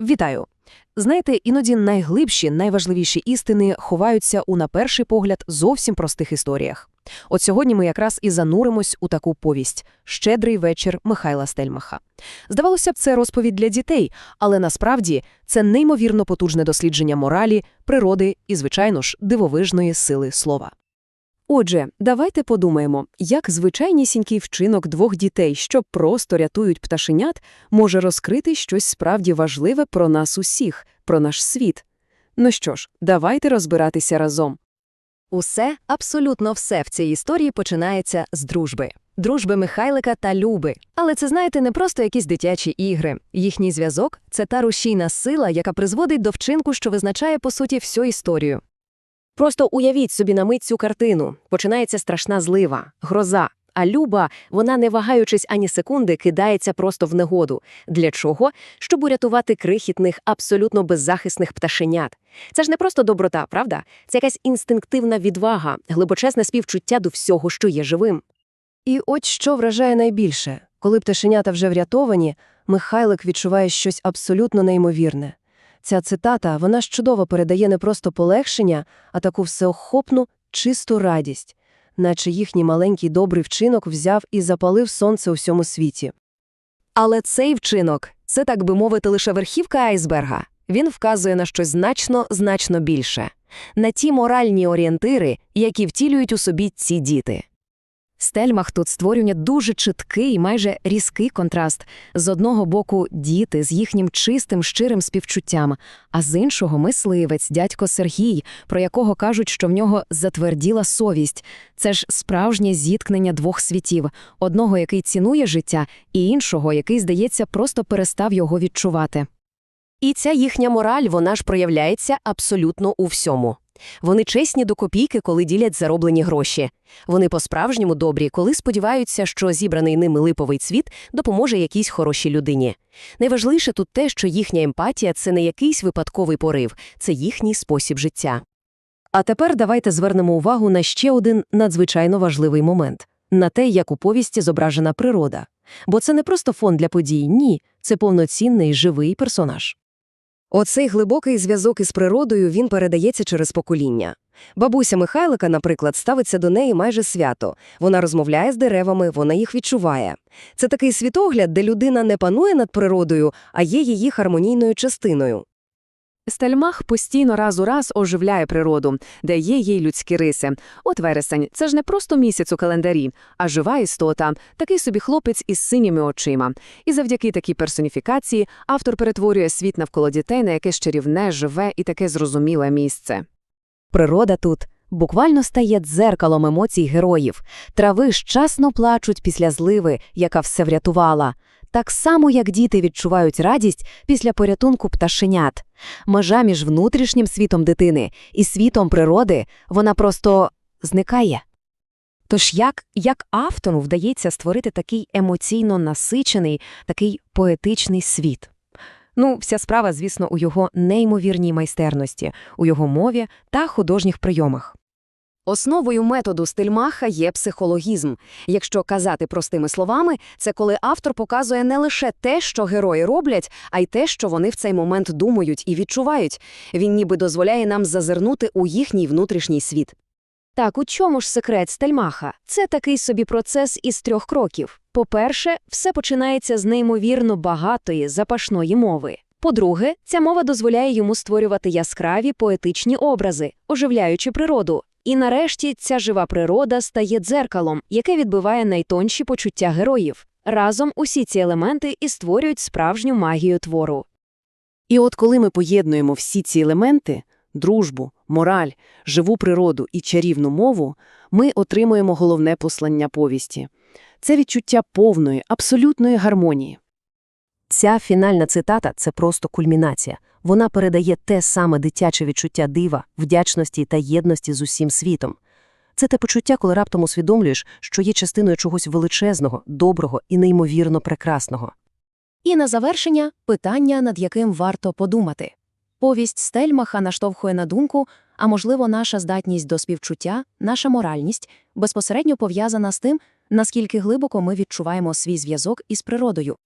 Вітаю! Знаєте, іноді найглибші, найважливіші істини ховаються у, на перший погляд, зовсім простих історіях. От сьогодні ми якраз і зануримось у таку повість «Щедрий вечір Михайла Стельмаха». Здавалося б, це розповідь для дітей, але насправді це неймовірно потужне дослідження моралі, природи і, звичайно ж, дивовижної сили слова. Отже, давайте подумаємо, як звичайнісінький вчинок двох дітей, що просто рятують пташенят, може розкрити щось справді важливе про нас усіх, про наш світ. Ну що ж, давайте розбиратися разом. Усе, абсолютно все в цій історії починається з дружби. Дружби Михайлика та Люби. Але це, знаєте, не просто якісь дитячі ігри. Їхній зв'язок – це та рушійна сила, яка призводить до вчинку, що визначає, по суті, всю історію. Просто уявіть собі на мить цю картину. Починається страшна злива, гроза. А Люба, вона, не вагаючись ані секунди, кидається просто в негоду. Для чого? Щоб урятувати крихітних, абсолютно беззахисних пташенят. Це ж не просто доброта, правда? Це якась інстинктивна відвага, глибочесне співчуття до всього, що є живим. І от що вражає найбільше. Коли пташенята вже врятовані, Михайлик відчуває щось абсолютно неймовірне. Ця цитата, вона ж чудово передає не просто полегшення, а таку всеохопну, чисту радість, наче їхній маленький добрий вчинок взяв і запалив сонце у всьому світі. Але цей вчинок – це, так би мовити, лише верхівка айсберга. Він вказує на щось значно, значно більше. На ті моральні орієнтири, які втілюють у собі ці діти. Стельмах тут створює дуже чіткий, майже різкий контраст. З одного боку діти з їхнім чистим, щирим співчуттям, а з іншого мисливець, дядько Сергій, про якого кажуть, що в нього затверділа совість. Це ж справжнє зіткнення двох світів – одного, який цінує життя, і іншого, який, здається, просто перестав його відчувати. І ця їхня мораль, вона ж проявляється абсолютно у всьому. Вони чесні до копійки, коли ділять зароблені гроші. Вони по-справжньому добрі, коли сподіваються, що зібраний ними липовий цвіт допоможе якійсь хорошій людині. Найважливіше тут те, що їхня емпатія – це не якийсь випадковий порив, це їхній спосіб життя. А тепер давайте звернемо увагу на ще один надзвичайно важливий момент – на те, як у повісті зображена природа. Бо це не просто фон для подій, ні, це повноцінний живий персонаж. Оцей глибокий зв'язок із природою він передається через покоління. Бабуся Михайлика, наприклад, ставиться до неї майже свято. Вона розмовляє з деревами, вона їх відчуває. Це такий світогляд, де людина не панує над природою, а є її хармонійною частиною. Стельмах постійно раз у раз оживляє природу, де є їй людські риси. От вересень – це ж не просто місяць у календарі, а жива істота, такий собі хлопець із синіми очима. І завдяки такій персоніфікації автор перетворює світ навколо дітей на якесь чарівне, живе і таке зрозуміле місце. Природа тут буквально стає дзеркалом емоцій героїв. Трави щасно плачуть після зливи, яка все врятувала. Так само, як діти відчувають радість після порятунку пташенят. Межа між внутрішнім світом дитини і світом природи, вона просто зникає. Тож як, як автору вдається створити такий емоційно насичений, такий поетичний світ? Ну, вся справа, звісно, у його неймовірній майстерності, у його мові та художніх прийомах. Основою методу стильмаха є психологізм. Якщо казати простими словами, це коли автор показує не лише те, що герої роблять, а й те, що вони в цей момент думають і відчувають. Він ніби дозволяє нам зазирнути у їхній внутрішній світ. Так, у чому ж секрет стельмаха? Це такий собі процес із трьох кроків. По-перше, все починається з неймовірно багатої, запашної мови. По-друге, ця мова дозволяє йому створювати яскраві поетичні образи, оживляючи природу. І нарешті ця жива природа стає дзеркалом, яке відбиває найтонші почуття героїв. Разом усі ці елементи і створюють справжню магію твору. І от коли ми поєднуємо всі ці елементи – дружбу, мораль, живу природу і чарівну мову, ми отримуємо головне послання повісті. Це відчуття повної, абсолютної гармонії. Ця фінальна цитата – це просто кульмінація. Вона передає те саме дитяче відчуття дива, вдячності та єдності з усім світом. Це те почуття, коли раптом усвідомлюєш, що є частиною чогось величезного, доброго і неймовірно прекрасного. І на завершення питання, над яким варто подумати. Повість Стельмаха наштовхує на думку, а можливо, наша здатність до співчуття, наша моральність безпосередньо пов'язана з тим, наскільки глибоко ми відчуваємо свій зв'язок із природою.